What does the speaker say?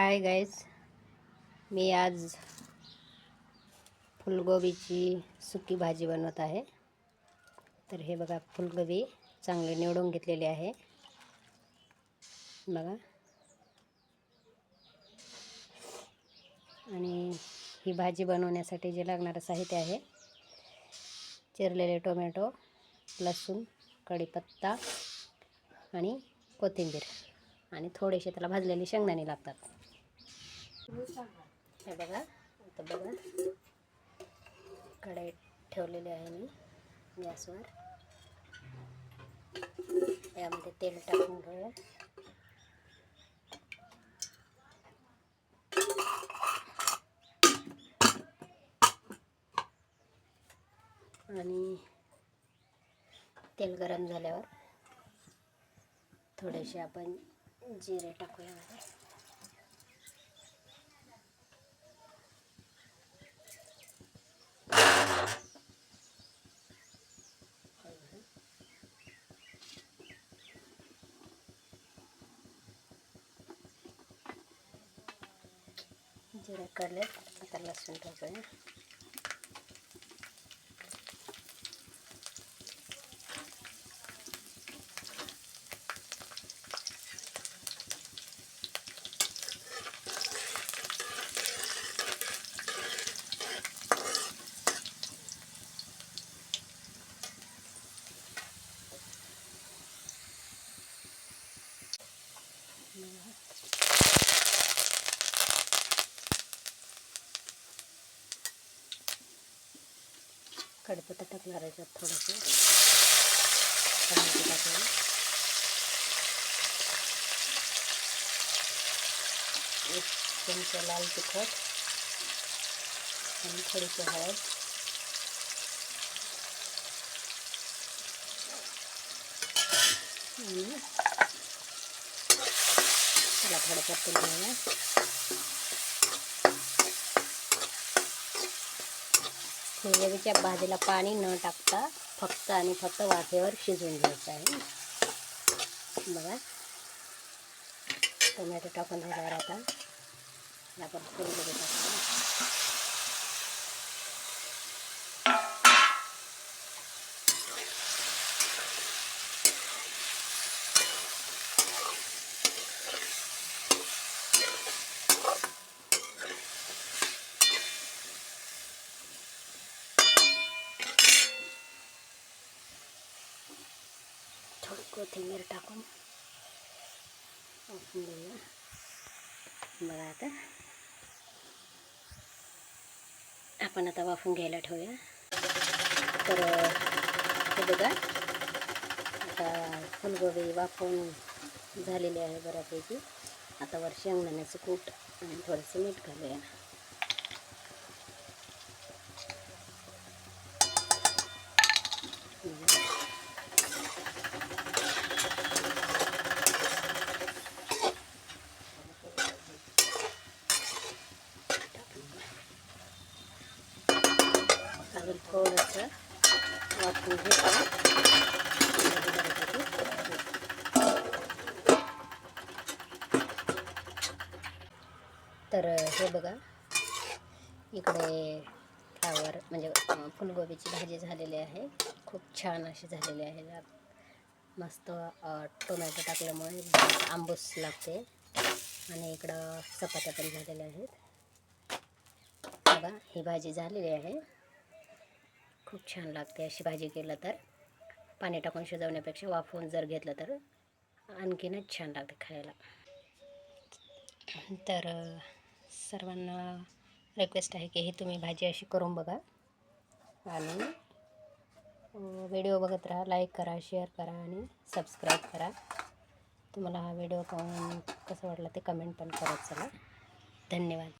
Hi guys. मी आज फुलगोबीची सुकी भाजी बनवत आहे. तर हे बघा फुलगोबी चांगले निवडून घेतलेले आहे. बघा. आणि ही भाजी बनवण्यासाठी जे लागणारं साहित्य आहे चिरलेले टोमॅटो लसूण कढीपत्ता आणि कोथिंबीर. आणि थोडेसे त्याला भाजलेले शेंगदाणे लागतात. हे बघा आता बघा. कढई ठेवलेली आहे मी गॅसवर. यामध्ये तेल टाकून घेऊया. आणि तेल गरम झाल्यावर थोडेसे आपण जिरे टाकूया. मध्ये जिरे कडपत्ता टाकणार आहे एक चमचा लाल तिखट आणि थोडीशी हळद. त्याला थोडं घेऊया फुलगोबीच्या भाजीला पाणी न टाकता फक्त आणि फक्त वाफेवर शिजवून घ्यायचं आहे. बघा. टोमॅटो टाकून झाल्यावर आता आपण फुलगोबी टाकतो थोडी कोथिंबीर टाकून वाफवून घेऊया बघा आता. आपण आता वाफून घ्यायला ठेवूया. तर हे बघा. आता फुलगोबी वाफवून झालेली आहे बऱ्यापैकी. आता वर शेंगदाण्याचं कूट आणि थोडंसं मीठ घालूया. अजून थोडंसं वाफवून घेतो. तर हे बघा. इकडे फ्लावर म्हणजे फुलगोबीची भाजी झालेली आहे. खूप छान अशी झालेली आहे. मस्त टोमॅटो टाकल्यामुळे आंबूस लागते. आणि इकडं चपात्या पण झालेल्या आहेत. बघा ही भाजी झालेली आहे. खूप छान लागते अशी भाजी केलं तर. पाणी टाकून शिजवण्यापेक्षा वाफवून जर घेतलं तर आणखीनच छान लागते खायला. तर सर्वांना रिक्वेस्ट आहे की ही तुम्ही भाजी अशी करून बघा. आणि व्हिडिओ बघत राहा लाईक करा शेअर करा आणि सबस्क्राईब करा. तुम्हाला हा व्हिडिओ पाहून कसं वाटलं ते कमेंट पण करत चला. धन्यवाद.